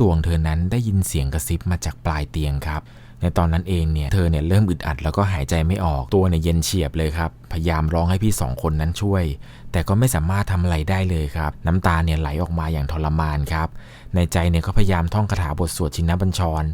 ตัวของเธอนั้นได้ยินเสียงกระซิบมาจากปลายเตียงครับ ในตอนนั้นเองเนี่ยเธอเนี่ยเริ่มอึดอัดแล้วก็หายใจไม่ออกตัวเนี่ยเย็นเฉียบเลยครับพยายามร้องให้พี่สองคนนั้นช่วย แต่ก็ไม่สามารถทำอะไรได้เลยครับ น้ำตาเนี่ยไหลออกมาอย่างทรมานครับ ในใจเนี่ยก็พยายามท่องคาถาบทสวดชินบัญชร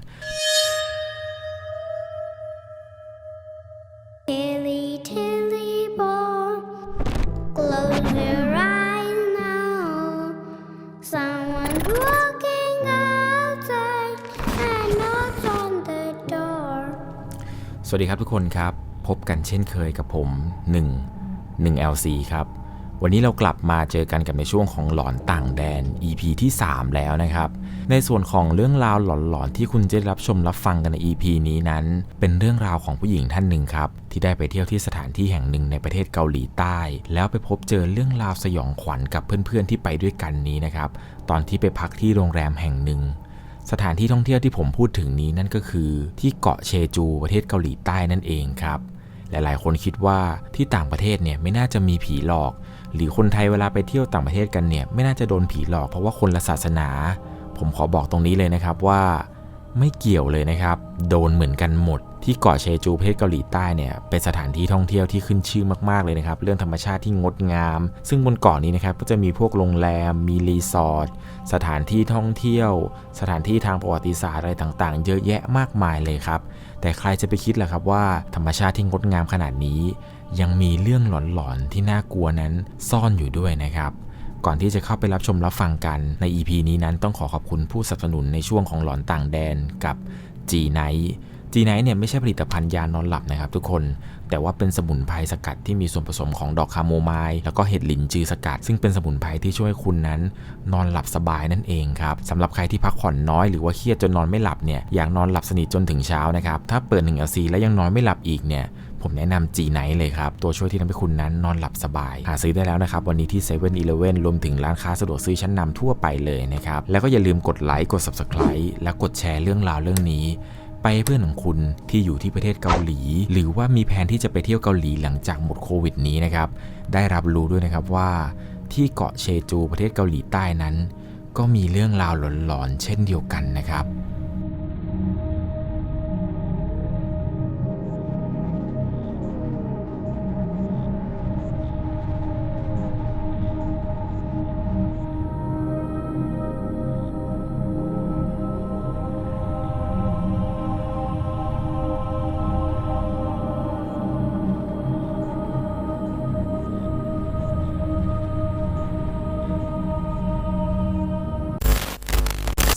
สวัสดีครับทุกคนครับ พบกันเช่นเคยกับผม 1 1 LC ครับ วันนี้เรากลับมาเจอกันกับในช่วงของหลอนต่างแดน EP ที่ 3 แล้วนะครับ ในส่วนของเรื่องราวหลอนๆ ที่คุณจะได้รับชมรับฟังกันใน EP นี้นั้น เป็นเรื่องราวของผู้หญิงท่านหนึ่งครับ ที่ได้ไปเที่ยวที่สถานที่แห่งหนึ่งในประเทศเกาหลีใต้ แล้วไปพบเจอเรื่องราวสยองขวัญกับเพื่อนๆที่ไปด้วยกันนี้นะครับตอนที่ไปพักที่โรงแรมแห่งหนึ่ง สถานที่ท่องเที่ยวที่ผมพูดถึงนี้นั่นก็คือ ที่เกาะเชจูประเทศเกาหลีใต้นั่นเองครับ หลายๆ คนคิดว่าที่ต่างประเทศเนี่ยไม่น่าจะมีผีหลอก หรือคนไทยเวลาไปเที่ยวต่างประเทศกันเนี่ยไม่น่าจะโดนผีหลอกเพราะว่าคนละศาสนา ผมขอบอกตรงนี้เลยนะครับว่า ไม่เกี่ยวเลยนะครับ โดนเหมือนกันหมด ที่เกาะเชจูประเทศเกาหลีใต้เนี่ยเป็นสถานที่ท่องเที่ยวที่ขึ้นชื่อมากๆเลยนะครับเรื่องธรรมชาติที่งดงาม ซึ่งบนเกาะนี้นะครับก็จะมีพวกโรงแรม มีรีสอร์ทสถานที่ท่องเที่ยว สถานที่ทางประวัติศาสตร์อะไรต่างๆ เยอะแยะมากมายเลยครับ แต่ใครจะไปคิดล่ะครับว่าธรรมชาติที่งดงามขนาดนี้ ยังมีเรื่องหลอนๆที่น่ากลัวนั้นซ่อนอยู่ด้วยนะครับก่อนที่จะเข้าไปรับชมรับฟังกันใน EP นี้นั้นต้องขอขอบคุณผู้สนับสนุนในช่วงของหลอนต่างแดนกับ G Night G Night เนี่ยไม่ใช่ผลิตภัณฑ์ยานอนหลับนะครับทุกคน แต่ว่าเป็นสมุนไพรสกัดที่มีส่วนผสมของดอกคาโมไมล์แล้วก็เห็ดหลินจือสกัด ซึ่งเป็นสมุนไพรที่ช่วยคุณนั้น นอนหลับสบายนั่นเองครับสำหรับใครที่พักผ่อนน้อยหรือว่าเครียดจนนอนไม่หลับเนี่ยอยากนอนหลับสนิทจนถึงเช้านะครับถ้าเปิด1 LC แล้วยังนอนไม่หลับอีกเนี่ยผมแนะนำ G Night เลยครับ ตัวช่วยที่ทำให้คุณนั้นนอนหลับสบาย หาซื้อได้แล้วนะครับ วันนี้ที่7 e เ e ่ e อรวมถึงร้านค้าสะดวกซื้อชั้นนำทั่วไปเลยนะครับ แล้วก็อย่าลืมกดไลค์กด Subscribe และกดแชร์เรื่องราวเรื่องนี้ ไปให้เพื่อนของคุณที่อยู่ที่ประเทศเกาหลี หรือว่ามีแผนที่จะไปเที่ยวเกาหลีหลังจากหมดโควิดนี้นะครับ ได้รับรู้ด้วยนะครับว่า ที่เกาะเชจูประเทศเกาหลีใต้นั้น ก็มีเรื่องราวหลอนๆเช่นเดียวกันนะครับ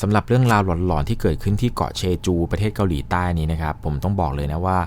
ำหรับเรื่องราวหลอนๆที่เกิดขึ้นที่เกาะเชจู ประเทศเกาหลีใต้นี้นะครับ ผมต้องบอกเลยนะว่า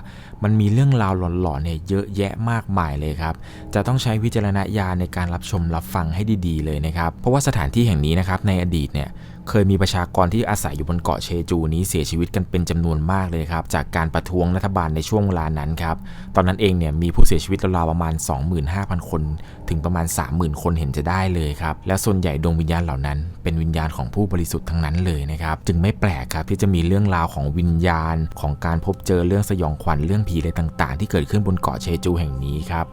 มันมีเรื่องราวหลอนๆเนี่ยเยอะแยะมากมายเลยครับ จะต้องใช้วิจารณญาณในการรับชมรับฟังให้ดีๆเลยนะครับ เพราะว่าสถานที่แห่งนี้นะครับในอดีตเนี่ยเคยมีประชากรที่อาศัยอยู่บนเกาะเชจูนี้เสียชีวิตกันเป็นจำนวนมากเลยครับ จากการประท้วงรัฐบาลในช่วงเวลานั้นครับ ตอนนั้นเองเนี่ยมีผู้เสียชีวิตราวๆประมาณ 25,000 คน ถึงประมาณ 30,000 คนเห็นจะได้เลยครับ และส่วนใหญ่ดวงวิญญาณเหล่านั้น เป็นวิญญาณของผู้บริสุทธิ์ทั้งนั้นเลยนะครับ จึงไม่แปลกครับที่จะมีเรื่องราวของวิญญาณ ของการพบเจอเรื่องสยองขวัญเรื่องผีอะไรต่างๆ ที่เกิดขึ้นบนเกาะเชจูแห่งนี้ครับ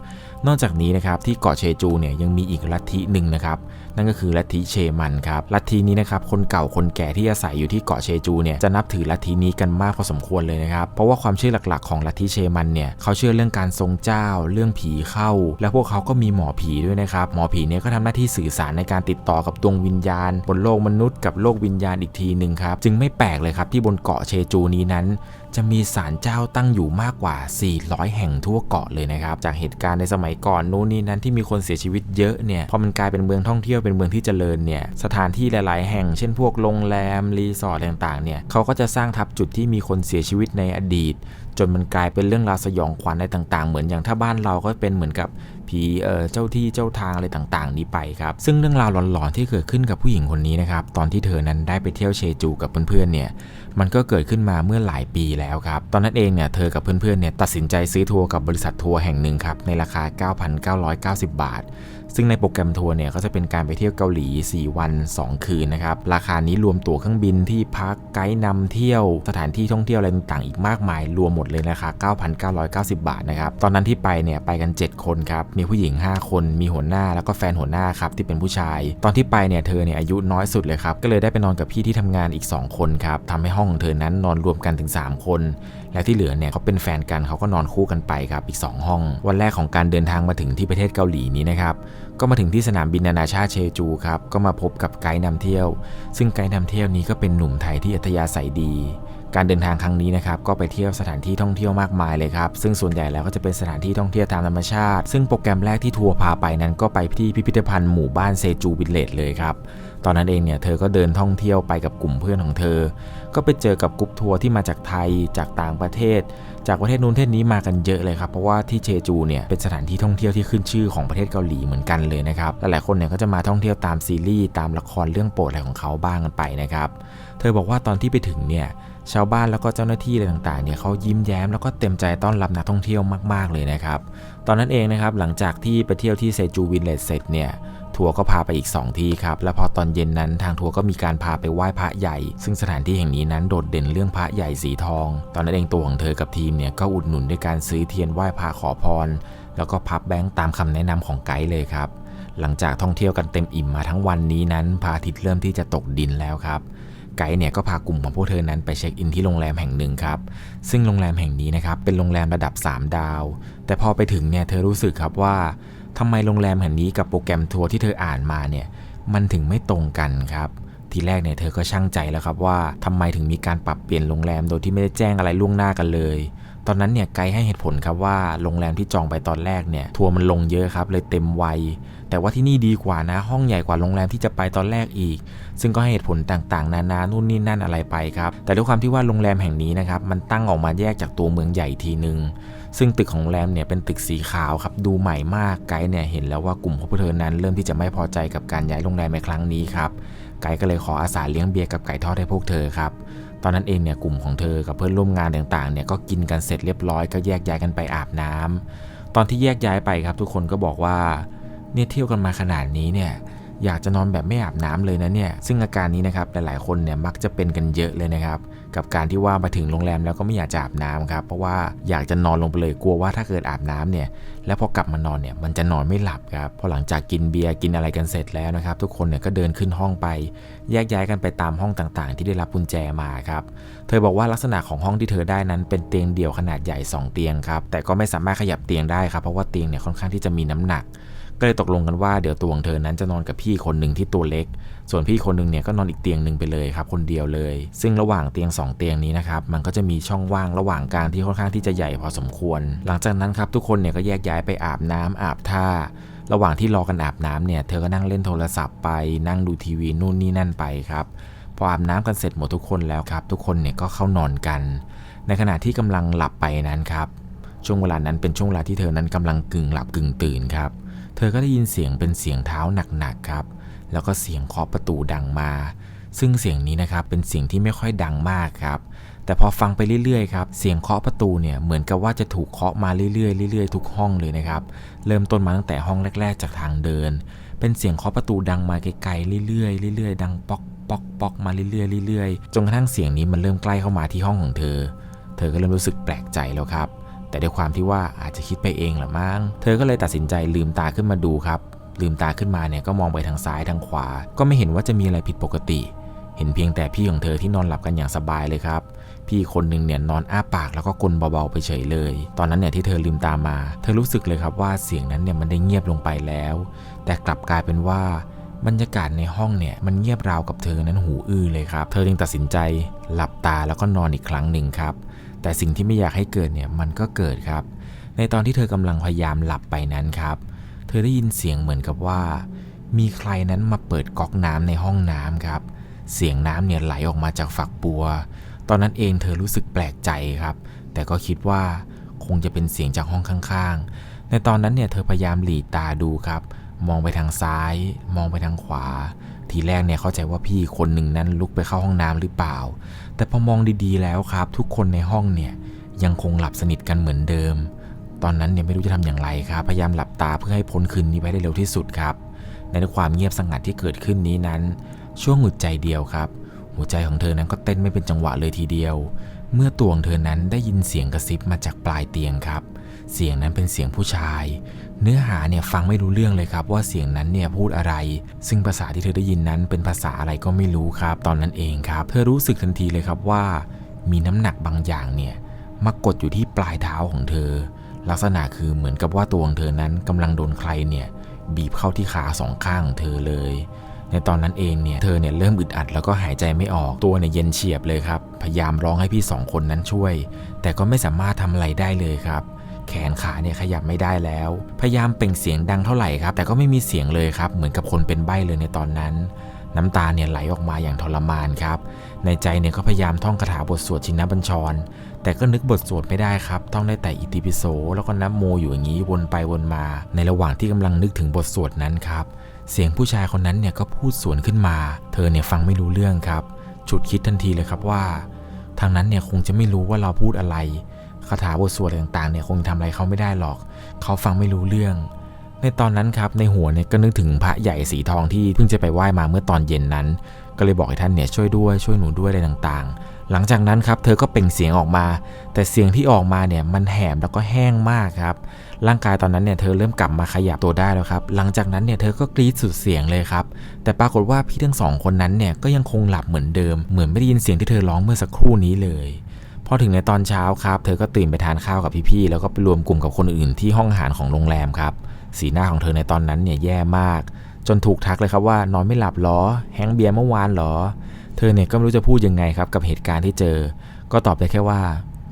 นอกจากนี้นะครับที่เกาะเชจูเนี่ยยังมีอีกลัทธิหนึ่งนะครับนั่นก็คือลัทธิเชมันครับลัทธินี้นะครับคนเก่าคนแก่ที่อาศัยอยู่ที่เกาะเชจูเนี่ยจะนับถือลัทธินี้กันมากพอสมควรเลยนะครับเพราะว่าความเชื่อหลักๆของลัทธิเชมันเนี่ยเขาเชื่อเรื่องการทรงเจ้า เรื่องผีเข้า และพวกเขาก็มีหมอผีด้วยนะครับหมอผีเนี่ยก็ทำหน้าที่สื่อสารในการติดต่อกับดวงวิญญาณ บนโลกมนุษย์กับโลกวิญญาณอีกทีหนึ่งครับจึงไม่แปลกเลยครับที่บนเกาะเชจูนี้นั้น จะมีศาลเจ้าตั้งอยู่มากกว่า 400 แห่งทั่วเกาะเลยนะครับจากเหตุการณ์ในสมัยก่อนนู้นนี่นั้นที่มีคนเสียชีวิตเยอะเนี่ยพอมันกลายเป็นเมืองท่องเที่ยวเป็นเมืองที่เจริญเนี่ยสถานที่หลาย ๆ แห่ง เช่นพวกโรงแรมรีสอร์ทต่าง ๆ เนี่ยเขาก็จะสร้างทับจุดที่มีคนเสียชีวิตในอดีต จนมันกลายเป็นเรื่องราวสยองขวัญอะไรต่าง ๆ เหมือนอย่างถ้าบ้านเราก็เป็นเหมือนกับผีเอ่อเจ้าที่เจ้าทางอะไรต่าง ๆ นี้ไปครับ ซึ่งเรื่องราวหลอน ๆ ที่เกิดขึ้นกับผู้หญิงคนนี้นะครับตอนที่เธอนั้นได้ไปเที่ยวเชจูกับเพื่อน ๆ เนี่ยมันก็เกิดขึ้นมาเมื่อหลายปีแล้วครับ ตอนนั้นเองเนี่ยเธอกับเพื่อน ๆ เนี่ยตัดสินใจซื้อทัวร์กับบริษัททัวร์แห่งหนึ่งครับในราคา 9,990 บาท ซึ่งในโปรแกรมทัวร์เนี่ยก็จะเป็นการไปเที่ยวเกาหลี 4 วัน 2 คืนนะครับ ราคานี้รวมตั๋วเครื่องบินที่พักไกด์นำเที่ยวสถานที่ท่องเที่ยวอะไรต่างๆอีกมากมาย รวมหมดเลยนะคะ9,990 บาทนะครับ ตอนนั้นที่ไปเนี่ยไปกัน 7 คนครับ มีผู้หญิง 5 คน มีหัวหน้าแล้วก็แฟนหัวหน้าครับที่เป็นผู้ชาย ตอนที่ไปเนี่ยเธอเนี่ยอายุน้อยสุดเลยครับ ก็เลยได้ไปนอนกับพี่ที่ทำงานอีก 2 คนครับทำให้ห้องของเธอนั้นนอนรวมกันถึง 3 คน และที่เหลือเนี่ยเขาเป็นแฟนกันเขาก็นอนคู่กันไปครับอีก 2 ห้อง วันแรกของการเดินทางมาถึงที่ประเทศเกาหลีนี้นะครับ ก็มาถึงที่สนามบินนานาชาติเชจูครับ ก็มาพบกับไกด์นำเที่ยว ซึ่งไกด์นำเที่ยวนี้ก็เป็นหนุ่มไทยที่อัธยาศัยดี การเดินทางครั้งนี้นะครับก็ไปเที่ยวสถานที่ท่องเที่ยวมากมายเลยครับซึ่งส่วนใหญ่แล้วก็จะเป็นสถานที่ท่องเที่ยวตามธรรมชาติ ซึ่งโปรแกรมแรกที่ทัวร์พาไปนั้นก็ไปที่พิพิธภัณฑ์หมู่บ้านเซจูวิลเลจเลยครับตอนนั้นเองเนี่ยเธอก็เดินท่องเที่ยวไปกับกลุ่มเพื่อนของเธอ ก็ไปเจอกับกลุ่มทัวร์ที่มาจากไทยจากต่างประเทศ จากประเทศนู้นประเทศนี้มากันเยอะเลยครับเพราะว่าที่เชจูเนี่ยเป็นสถานที่ท่องเที่ยวที่ขึ้นชื่อของประเทศเกาหลีเหมือนกันเลยนะครับหลายๆคนเนี่ยก็จะมาท่องเที่ยวตามซีรีส์ตามละครเรื่องโปรดอะไรของเขาบ้างกันไปนะครับเธอบอกว่าตอนที่ไปถึงเนี่ย ชาวบ้านแล้วก็เจ้าหน้าที่อะไรต่างๆเนี่ยเขายิ้มแย้มแล้วก็เต็มใจต้อนรับนักท่องเที่ยวมากๆเลยนะครับ ตอนนั้นเองนะครับหลังจากที่ไปเที่ยวที่เซจูวินเลจเสร็จเนี่ยทัวร์ก็พาไปอีก 2 ที่ครับ แล้วพอตอนเย็นนั้นทางทัวร์ก็มีการพาไปไหว้พระใหญ่ ซึ่งสถานที่แห่งนี้นั้นโดดเด่นเรื่องพระใหญ่สีทอง ตอนนั้นเองตัวของเธอกับทีมเนี่ยก็อุดหนุนด้วยการซื้อเทียนไหว้พระขอพร แล้วก็พับแบงค์ตามคำแนะนำของไกด์เลยครับ หลังจากท่องเที่ยวกันเต็มอิ่มมาทั้งวันนี้นั้นพระอาทิตย์เริ่มที่จะตกดินแล้วครับ ไกด์เนี่ยก็พากลุ่มของพวกเธอนั้นไปเช็คอินที่โรงแรมแห่งหนึ่งครับ ซึ่งโรงแรมแห่งนี้นะครับเป็นโรงแรมระดับ 3 ดาว แต่พอไปถึงเนี่ยเธอรู้สึกครับว่าทำไมโรงแรมแห่งนี้กับโปรแกรมทัวร์ที่เธออ่านมาเนี่ยมันถึงไม่ตรงกันครับทีแรกเนี่ยเธอก็ช่างใจแล้วครับว่าทำไมถึงมีการปรับเปลี่ยนโรงแรมโดยที่ไม่ได้แจ้งอะไรล่วงหน้ากันเลย ตอนนั้นเนี่ยไกด์ให้เหตุผลครับว่าโรงแรมที่จองไปตอนแรกเนี่ยทัวร์มันลงเยอะครับเลยเต็มวัย แต่ว่าที่นี่ดีกว่านะห้องใหญ่กว่าโรงแรมที่จะไปตอนแรกอีก ซึ่งก็ให้เหตุผลต่างๆ นานานู่นนี่นั่นอะไรไปครับแต่ด้วยความที่ว่าโรงแรมแห่งนี้นะครับมันตั้งออกมาแยกจากตัวเมืองใหญ่ทีนึงซึ่งตึกของโรงแรมเนี่ยเป็นตึกสีขาวครับดูใหม่มากไกด์เนี่ยเห็นแล้วว่ากลุ่มของพวกเธอนั้น เริ่มที่จะไม่พอใจกับการย้ายโรงแรมในครั้งนี้ครับ ไกด์ก็เลยขออาสาเลี้ยงเบียร์กับไก่ทอดให้พวกเธอครับ ตอนนั้นเองเนี่ยกลุ่มของเธอกับเพื่อนร่วมงานต่างๆเนี่ยก็กินกันเสร็จเรียบร้อยก็แยกย้ายกันไปอาบน้ำตอนที่แยกย้ายไปครับ ทุกคนก็บอกว่าเนี่ยเที่ยวกันมาขนาดนี้เนี่ยอยากจะนอนแบบไม่อาบน้ำเลยนะเนี่ยซึ่งอาการนี้นะครับหลายๆคนเนี่ยมักจะเป็นกันเยอะเลยนะครับ กับการที่ว่ามาถึงโรงแรมแล้วก็ไม่อยากจะอาบน้ำครับ เพราะว่าอยากจะนอนลงไปเลยกลัวว่าถ้าเกิดอาบน้ำเนี่ย แล้วพอกลับมานอนเนี่ยมันจะนอนไม่หลับครับพอหลังจากกินเบียร์กินอะไรกันเสร็จแล้วนะครับ ทุกคนเนี่ยก็เดินขึ้นห้องไป แยกย้ายกันไปตามห้องต่างๆ ที่ได้รับกุญแจมาครับเธอบอกว่าลักษณะของห้องที่เธอได้นั้นเป็นเตียงเดี่ยวขนาดใหญ่ 2 เตียงครับแต่ก็ไม่สามารถขยับเตียงได้ครับเพราะว่าเตียงเนี่ยค่อนข้างที่จะมีน้ำหนัก ก็เลยตกลงกันว่าเดี๋ยวตัวของเธอนั้นจะนอนกับพี่คนหนึ่งที่ตัวเล็ก ส่วนพี่คนหนึ่งเนี่ยก็นอนอีกเตียงหนึ่งไปเลยครับคนเดียวเลย ซึ่งระหว่างเตียง 2 เตียงนี้นะครับมันก็จะมีช่องว่างระหว่างกลางที่ค่อนข้างที่จะใหญ่พอสมควร หลังจากนั้นครับทุกคนเนี่ยก็แยกย้ายไปอาบน้ำอาบท่าระหว่างที่รอกันอาบน้ำเนี่ยเธอก็นั่งเล่นโทรศัพท์ไปนั่งดูทีวีนู่นนี่นั่นไปครับพออาบน้ำกันเสร็จหมดทุกคนแล้วครับ ทุกคนเนี่ยก็เข้านอนกัน ในขณะที่กำลังหลับไปนั้นครับ ช่วงเวลานั้นเป็นช่วงเวลาที่เธอนั้นกำลังกึ่งหลับกึ่งตื่นครับ เธอก็ได้ยินเสียงเป็นเสียงเท้าหนักๆครับ แล้วก็เสียงเคาะประตูดังมา ซึ่งเสียงนี้นะครับเป็นเสียงที่ไม่ค่อยดังมากครับ แต่พอฟังไปเรื่อยๆครับ เสียงเคาะประตูเนี่ยเหมือนกับว่าจะถูกเคาะมาเรื่อยๆเรื่อยๆทุกห้องเลยนะครับ เริ่มต้นมาตั้งแต่ห้องแรก ๆ จากทางเดิน เป็นเสียงเคาะประตูดังมาไกลๆเรื่อยๆเรื่อยๆดังป๊อกป๊อกป๊อกมาเรื่อยๆเรื่อยๆจนกระทั่งเสียงนี้มันเริ่มใกล้เข้ามาที่ห้องของเธอ เธอก็เริ่มรู้สึกแปลกใจแล้วครับ แต่ด้วยความที่ว่าอาจจะคิดไปเองหรือมั้ง เธอก็เลยตัดสินใจลืมตาขึ้นมาดูครับ ลืมตาขึ้นมาเนี่ยก็มองไปทางซ้ายทางขวา ก็ไม่เห็นว่าจะมีอะไรผิดปกติ เห็นเพียงแต่พี่ของเธอที่นอนหลับกันอย่างสบายเลยครับ พี่คนหนึ่งเนี่ยนอนอ้าปากแล้วก็กลนเบาๆไปเฉยเลย ตอนนั้นเนี่ยที่เธอลืมตามา เธอรู้สึกเลยครับว่าเสียงนั้นเนี่ยมันได้เงียบลงไปแล้ว แต่กลับกลายเป็นว่าบรรยากาศในห้องเนี่ยมันเงียบราวกับเธอนั้นหูอื้อเลยครับ เธอจึงตัดสินใจ หลับตาแล้วก็นอนอีกครั้งหนึ่งครับ แต่สิ่งที่ไม่อยากให้เกิดเนี่ยมันก็เกิดครับ ในตอนที่เธอกำลังพยายามหลับไปนั้นครับ เธอได้ยินเสียงเหมือนกับว่า มีใครนั้นมาเปิดก๊อกน้ำในห้องน้ำครับ เสียงน้ำเนี่ยไหลออกมาจากฝักบัว ตอนนั้นเองเธอรู้สึกแปลกใจครับ แต่ก็คิดว่าคงจะเป็นเสียงจากห้องข้างๆ ในตอนนั้นเนี่ยเธอพยายามหลีตาดูครับ มองไปทางซ้าย มองไปทางขวา ทีแรกเนี่ยเข้าใจว่าพี่คนหนึ่งนั้นลุกไปเข้าห้องน้ำหรือเปล่า แต่พอมองดีๆแล้วครับ ทุกคนในห้องเนี่ยยังคงหลับสนิทกันเหมือนเดิม ตอนนั้นเนี่ยไม่รู้จะทำอย่างไรครับพยายามหลับตาเพื่อให้พ้นคืนนี้ไปได้เร็วที่สุดครับ ในความเงียบสงัดที่เกิดขึ้นนี้นั้น ช่วงหงุดใจเดียวครับ หัวใจของเธอนั้นก็เต้นไม่เป็นจังหวะเลยทีเดียว เมื่อตัวของเธอนั้นได้ยินเสียงกระซิบมาจากปลายเตียงครับ เสียงนั้นเป็นเสียงผู้ชาย เนื้อหาเนี่ยฟังไม่รู้เรื่องเลยครับ ว่าเสียงนั้นเนี่ยพูดอะไร ซึ่งภาษาที่เธอได้ยินนั้นเป็นภาษาอะไรก็ไม่รู้ครับ ตอนนั้นเองครับ เธอรู้สึกทันทีเลยครับว่า มีน้ำหนักบางอย่างเนี่ยมากดอยู่ที่ปลายเท้าของเธอ ลักษณะคือเหมือนกับว่าตัวของเธอนั้นกำลังโดนใครเนี่ยบีบเข้าที่ขาสองข้างของเธอเลย ในตอนนั้นเองเนี่ยเธอเนี่ยเริ่มอึดอัดแล้วก็หายใจไม่ออกตัวเนี่ยเย็นเฉียบเลยครับ พยายามร้องให้พี่สองคนนั้นช่วย แต่ก็ไม่สามารถทำอะไรได้เลยครับ แขนขาเนี่ยขยับไม่ได้แล้ว พยายามเปล่งเสียงดังเท่าไหร่ครับ แต่ก็ไม่มีเสียงเลยครับ เหมือนกับคนเป็นใบ้เลยในตอนนั้น น้ำตาเนี่ยไหลออกมาอย่างทรมานครับ ในใจเนี่ยก็พยายามท่องคาถาบทสวดชินบัญชร แต่ก็นึกบทสวดไม่ได้ครับ ท่องได้แต่อิติปิโส แล้วก็นับโมอยู่อย่างนี้วนไปวนมา ในระหว่างที่กำลังนึกถึงบทสวดนั้นครับ เสียงผู้ชายคนนั้นเนี่ยก็พูดสวนขึ้นมา เธอเนี่ยฟังไม่รู้เรื่องครับ ฉุดคิดทันทีเลยครับว่าทางนั้นเนี่ยคงจะไม่รู้ว่าเราพูดอะไร คาถาบทสวดอะไรต่างๆเนี่ยคงทำอะไรเขาไม่ได้หรอก เขาฟังไม่รู้เรื่อง ในตอนนั้นครับในหัวเนี่ยก็นึกถึงพระใหญ่สีทองที่เพิ่งจะไปไหว้มาเมื่อตอนเย็นนั้น ก็เลยบอกให้ท่านเนี่ยช่วยด้วยช่วยหนูด้วยอะไรต่างๆ หลังจากนั้นครับเธอก็เปล่งเสียงออกมา แต่เสียงที่ออกมาเนี่ยมันแหบแล้วก็แห้งมากครับ ร่างกายตอนนั้นเนี่ยเธอเริ่มกลับมาขยับตัวได้แล้วครับ หลังจากนั้นเนี่ยเธอก็กรีดสุดเสียงเลยครับ แต่ปรากฏว่าพี่ทั้งสองคนนั้นเนี่ยก็ยังคงหลับเหมือนเดิม เหมือนไม่ได้ยินเสียงที่เธอร้องเมื่อสักครู่นี้เลย พอถึงในตอนเช้าครับ เธอก็ตื่นไปทานข้าวกับพี่ๆ แล้วก็ไปรวมกลุ่มกับคนอื่นที่ห้องอาหารของโรงแรมครับ สีหน้าของเธอในตอนนั้นเนี่ยแย่มาก จนถูกทักเลยครับว่านอนไม่หลับหรอ แฮงเบียร์เมื่อวานหรอ เธอเนี่ยก็ไม่รู้จะพูดยังไงครับกับเหตุการณ์ที่เจอ ก็ตอบได้แค่ว่า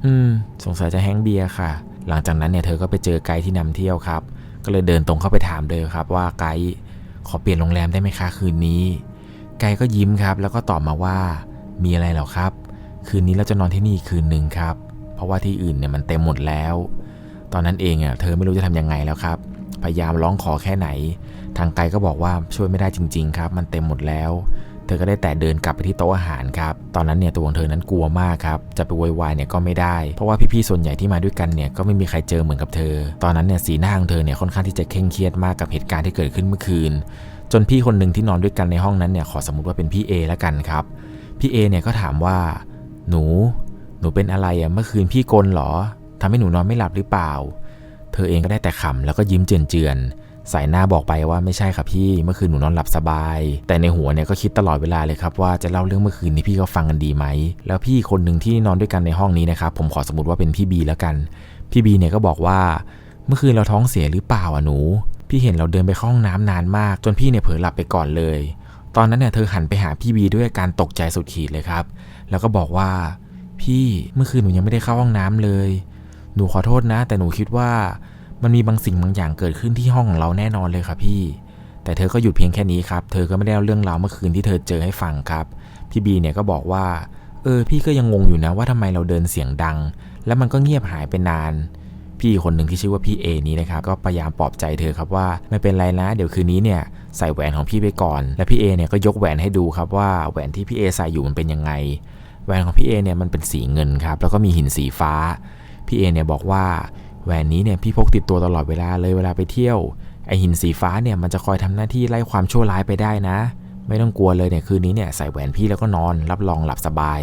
อืม สงสัยจะแฮงเบียร์ค่ะ หลังจากนั้นเนี่ยเธอก็ไปเจอไกด์ที่นำเที่ยวครับ ก็เลยเดินตรงเข้าไปถามเลยครับว่าไกด์ขอเปลี่ยนโรงแรมได้ไหมคะคืนนี้ ไกด์ก็ยิ้มครับ แล้วก็ตอบมาว่า มีอะไรหรอครับ คืนนี้เราจะนอนที่นี่คืนหนึ่งครับ เพราะว่าที่อื่นเนี่ยมันเต็มหมดแล้ว ตอนนั้นเองอะเธอไม่รู้จะทำยังไงแล้วครับ พยายามร้องขอแค่ไหน ทางไกด์ก็บอกว่าช่วยไม่ได้จริง ๆ ครับ มันเต็มหมดแล้ว เธอก็ได้แต่เดินกลับไปที่โต๊ะอาหารครับ ตอนนั้นเนี่ยตัวของเธอนั้นกลัวมากครับ จะไปโวยวายเนี่ยก็ไม่ได้ เพราะว่าพี่ๆส่วนใหญ่ที่มาด้วยกันเนี่ยก็ไม่มีใครเจอเหมือนกับเธอ ตอนนั้นเนี่ยสีหน้าของเธอเนี่ยค่อนข้างที่จะเคร่งเครียดมากกับเหตุการณ์ที่เกิดขึ้นเมื่อคืน จนพี่คนหนึ่งที่นอนด้วยกันในห้องนั้นเนี่ยขอสมมติว่าเป็นพี่เอแล้วกันครับ พี่เอเนี่ยก็ถามว่า หนู หนูเป็นอะไรอะเมื่อคืนพี่กลเหรอทำให้หนูนอนไม่หลับหรือเปล่า เธอเองก็ได้แต่ขำแล้วก็ยิ้มเจือนๆ สายหน้าบอกไปว่าไม่ใช่ค่ะพี่เมื่อคืนหนูนอนหลับสบาย แต่ในหัวเนี่ยก็คิดตลอดเวลาเลยครับว่าจะเล่าเรื่องเมื่อคืนนี้พี่เขาฟังกันดีไหม แล้วพี่คนหนึ่งที่นอนด้วยกันในห้องนี้นะครับผมขอสมมติว่าเป็นพี่บีแล้วกัน พี่บีเนี่ยก็บอกว่า เมื่อคืนเราท้องเสียหรือเปล่าอะหนู พี่เห็นเราเดินไปข้าห้องน้ำนานมาก จนพี่เนี่ยเผลอหลับไปก่อนเลย ตอนนั้นเนี่ยเธอหันไปหาพี่บีด้วยอาการตกใจสุดขีดเลยครับ แล้วก็บอกว่า พี่เมื่อคืนหนูยังไม่ได้เข้าห้องน้ำเลย หนูขอโทษนะ แต่หนูคิดว่ามันมีบางสิ่งบางอย่างเกิดขึ้นที่ห้องของเราแน่นอนเลยครับพี่ แต่เธอก็หยุดเพียงแค่นี้ครับ เธอก็ไม่ได้เล่าเรื่องราวเมื่อคืนที่เธอเจอให้ฟังครับ พี่บีเนี่ยก็บอกว่า เออ พี่ก็ยังงงอยู่นะว่าทำไมเราเดินเสียงดัง แล้วมันก็เงียบหายไปนาน พี่คนหนึ่งที่ชื่อว่าพี่เอนี้นะครับ ก็พยายามปลอบใจเธอครับว่าไม่เป็นไรนะ เดี๋ยวคืนนี้เนี่ยใส่แหวนของพี่ไปก่อน และพี่เอเนี่ยก็ยกแหวนให้ดูครับว่าแหวนที่พี่เอใส่อยู่มันเป็นยังไง แหวนของพี่เอเนี่ยมันเป็นสีเงินครับแล้วก็มีหินสีฟ้าพี่เอเนี่ยบอกว่าแหวนนี้เนี่ยพี่พกติดตัวตลอดเวลาเลยเวลาไปเที่ยวไอหินสีฟ้าเนี่ยมันจะคอยทำหน้าที่ไล่ความชั่วร้ายไปได้นะ ไม่ต้องกลัวเลยเนี่ยคืนนี้เนี่ยใส่แหวนพี่แล้วก็นอน รับรองหลับสบาย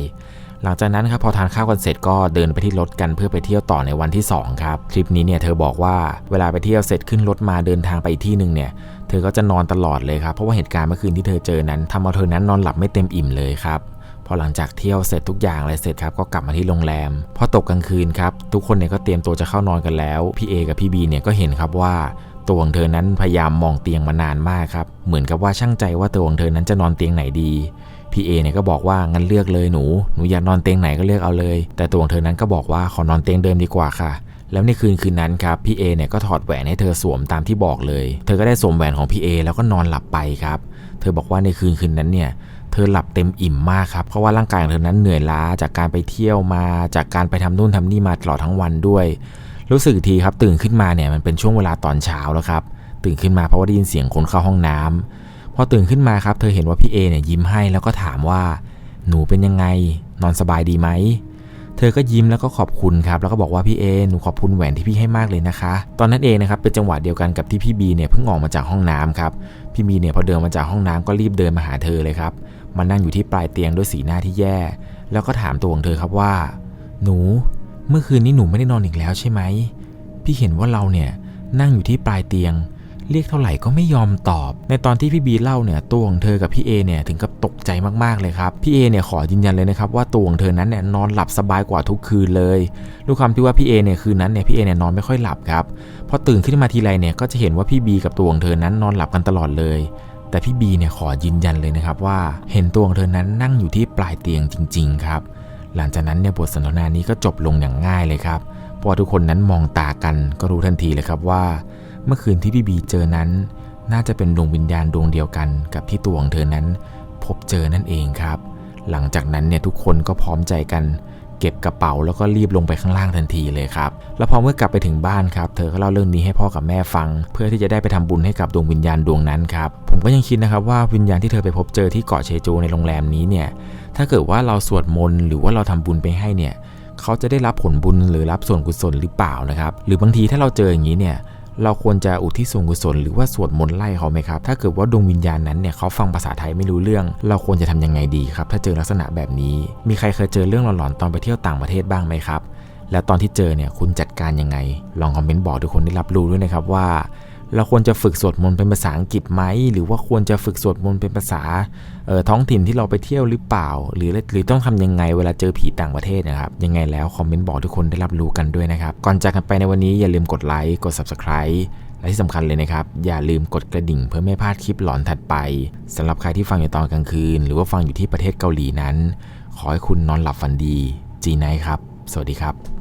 หลังจากนั้นครับพอทานข้าวกันเสร็จก็เดินไปที่รถกันเพื่อไปเที่ยวต่อในวันที่ 2 ครับทริปนี้เนี่ยเธอบอกว่าเวลาไปเที่ยวเสร็จขึ้นรถมาเดินทางไปอีกที่หนึ่งเนี่ยเธอก็จะนอนตลอดเลยครับเพราะว่าเหตุการณ์เมื่อคืนที่เธอเจอนั้นทำเอาเธอนั้นนอนหลับไม่เต็มอิ่มเลยครับ พอหลังจากเที่ยวเสร็จทุกอย่างอะไรเสร็จครับก็กลับมาที่โรงแรม พอตกกลางคืนครับ ทุกคนเนี่ยก็เตรียมตัวจะเข้านอนกันแล้ว พี่เอกับพี่บีเนี่ยก็เห็นครับว่าตัวของเธอนั้นพยายามมองเตียงมานานมากครับ เหมือนกับว่าช่างใจว่าตัวของเธอนั้นจะนอนเตียงไหนดี พี่เอเนี่ยก็บอกว่างั้นเลือกเลยหนู หนูอยากนอนเตียงไหนก็เลือกเอาเลย แต่ตัวของเธอนั้นก็บอกว่าขอนอนเตียงเดิมดีกว่าค่ะ แล้วในคืนคืนนั้นครับ พี่เอเนี่ยก็ถอดแหวนให้เธอสวมตามที่บอกเลย เธอก็ได้สวมแหวนของพี่เอแล้วก็นอนหลับไปครับ เธอบอกว่าในคืนคืนนั้นเนี่ย เธอหลับเต็มอิ่มมากครับเพราะว่าร่างกายของเธอนั้นเหนื่อยล้าจากการไปเที่ยวมา จากการไปทำนู่นทำนี่มาตลอดทั้งวันด้วย รู้สึกทีครับตื่นขึ้นมาเนี่ยมันเป็นช่วงเวลาตอนเช้าแล้วครับตื่นขึ้นมาเพราะว่าได้ยินเสียงคนเข้าห้องน้ำพอตื่นขึ้นมาครับเธอเห็นว่าพี่เอเนี่ยยิ้มให้แล้วก็ถามว่า หนูเป็นยังไง นอนสบายดีไหมเธอก็ยิ้มแล้วก็ขอบคุณครับ แล้วก็บอกว่าพี่เอหนูขอบคุณแหวนที่พี่ให้มากเลยนะคะ ตอนนั้นเองนะครับเป็นจังหวะเดียวกันกับที่พี่บีเนี่ยเพิ่งออกมาจากห้องน้ำครับพี่บีเนี่ยพอเดินมาจากห้องน้ำก็รีบเดินมาหาเธอเลยครับ มานั่งอยู่ที่ปลายเตียงด้วยสีหน้าที่แย่ แล้วก็ถามตัวของเธอครับว่า หนู เมื่อคืนนี้หนูไม่ได้นอนอีกแล้วใช่ไหม พี่เห็นว่าเราเนี่ยนั่งอยู่ที่ปลายเตียง เรียกเท่าไหร่ก็ไม่ยอมตอบ ในตอนที่พี่บีเล่าเนี่ยตัวของเธอกับพี่เอเนี่ยถึงกับตกใจมากๆเลยครับ พี่เอเนี่ยขอยืนยันเลยนะครับว่าตัวของเธอนั้นเนี่ยนอนหลับสบายกว่าทุกคืนเลยด้วยความที่ว่าพี่เอเนี่ยคืนนั้นเนี่ยพี่เอเนี่ยนอนไม่ค่อยหลับครับ พอตื่นขึ้นมาทีไรเนี่ยก็จะเห็นว่าพี่บีกับตัวของเธอนั้นนอนหลับกันตลอดเลย แต่พี่บีเนี่ยขอยืนยันเลยนะครับว่าเห็นตัวของเธอนั้นนั่งอยู่ที่ปลายเตียงจริง ๆ ครับ หลังจากนั้นเนี่ยบทสนทนานี้ก็จบลงอย่างง่ายเลยครับเพราะทุกคนนั้นมองตากันก็รู้ทันทีเลยครับว่า เมื่อคืนที่พี่บีเจอนั้น น่าจะเป็นดวงวิญญาณดวงเดียวกันกับที่ตัวของเธอนั้น พบเจอนั่นเองครับ หลังจากนั้นเนี่ยทุกคนก็พร้อมใจกัน เก็บกระเป๋าแล้วก็รีบลงไปข้างล่างทันทีเลยครับ แล้วพอเมื่อกลับไปถึงบ้านครับ เธอก็เล่าเรื่องนี้ให้พ่อกับแม่ฟัง เพื่อที่จะได้ไปทำบุญให้กับดวงวิญญาณดวงนั้นครับ ผมก็ยังคิดนะครับว่าวิญญาณที่เธอไปพบเจอที่เกาะเชจูในโรงแรมนี้เนี่ย ถ้าเกิดว่าเราสวดมนต์หรือว่าเราทำบุญไปให้เนี่ย เขาจะได้รับผลบุญหรือรับส่วนกุศลหรือเปล่านะครับ หรือบางทีถ้าเราเจออย่างนี้เนี่ย เราควรจะอุทิศส่วนกุศลหรือว่าสวดมนต์ไล่เขาไหมครับ ถ้าเกิดว่าดวงวิญญาณนั้นเนี่ยเขาฟังภาษาไทยไม่รู้เรื่อง เราควรจะทำยังไงดีครับ ถ้าเจอลักษณะแบบนี้ มีใครเคยเจอเรื่องหลอนๆตอนไปเที่ยวต่างประเทศบ้างไหมครับ แล้วตอนที่เจอเนี่ยคุณจัดการยังไง ลองคอมเมนต์บอกทุกคนได้รับรู้ด้วยนะครับว่า เราควรจะฝึกสวดมนต์เป็นภาษาอังกฤษไหม หรือว่าควรจะฝึกสวดมนต์เป็นภาษาเอ่อท้องถิ่นที่เราไปเที่ยวหรือเปล่า หรือหรือต้องทำยังไงเวลาเจอผีต่างประเทศนะครับ ยังไงแล้วคอมเมนต์บอกทุกคนได้รับรู้กันด้วยนะครับ ก่อนจากกันไปในวันนี้อย่าลืมกดไลค์กด subscribe และที่สำคัญเลยนะครับ อย่าลืมกดกระดิ่งเพื่อไม่พลาดคลิปหลอนถัดไปสำหรับใครที่ฟังอยู่ตอนกลางคืน หรือว่าฟังอยู่ที่ประเทศเกาหลีนั้น ขอให้คุณนอนหลับฝันดี จีไนครับ สวัสดีครับ